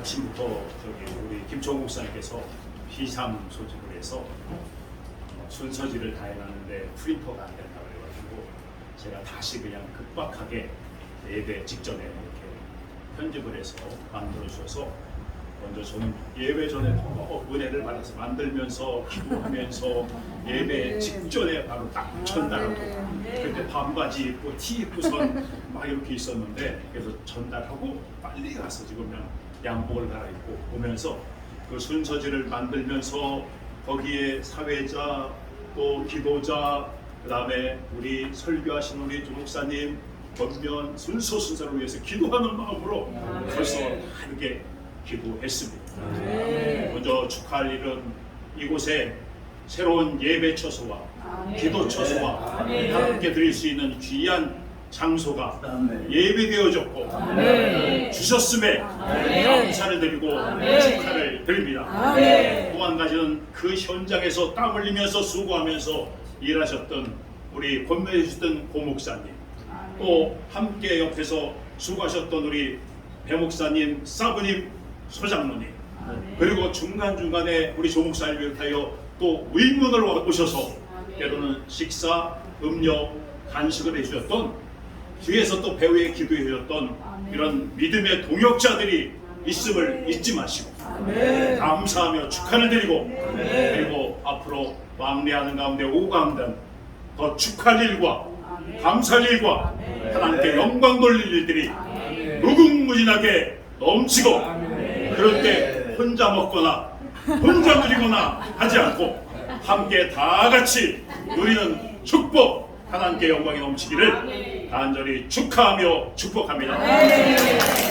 아침부터 저기 우리 김종국 목사님께서 비삼 소집을 해서 어, 순서지를 다 해놨는데 프린터가 안 된다 그래가지고 제가 다시 그냥 급박하게 예배 직전에 이렇게 편집을 해서 만들어 주셔서 먼저 저는 예배 전에 더 은혜를 받아서 만들면서 기도하면서 예배 직전에 바로 딱 전달하고 그때 반바지 입고 티 입고선 막 이렇게 있었는데 그래서 전달하고 빨리 가서 지금 그냥 양복을 갈아입고 오면서 그 순서지를 만들면서 거기에 사회자 또 기도자 그다음에 우리 설교하신 우리 조목사님 권면 순서 순서를 위해서 기도하는 마음으로 벌써 이렇게 기도했습니다. 먼저 축하할 일은 이곳에 새로운 예배 처소와 기도 처소와 함께 드릴 수 있는 귀한 장소가 예배되어졌고 주셨음에 감사를 드리고 축하를 드립니다. 또 한 가지는 그 현장에서 땀 흘리면서 수고하면서 일하셨던 우리 권면해 주셨던 고목사님 또 함께 옆에서 수고하셨던 우리 배목사님, 사부님, 소장로님 그리고 중간중간에 우리 조목사를 비롯하여 또 의문을 오셔서 때로는 식사, 음료, 간식을 해주셨던 뒤에서 또 배우에 기도해 주셨던 이런 믿음의 동역자들이 있음을 잊지 마시고 감사하며 축하를 드리고 그리고 앞으로 왕래하는 가운데 오강된 더 축할 일과 감사할 일과 하나님께 영광 돌릴 일들이 무궁무진하게 넘치고 그럴 때 혼자 먹거나 혼자 누리거나 하지 않고 함께 다 같이 누리는 축복 하나님께 영광이 넘치기를 간절히 축하하며 축복합니다.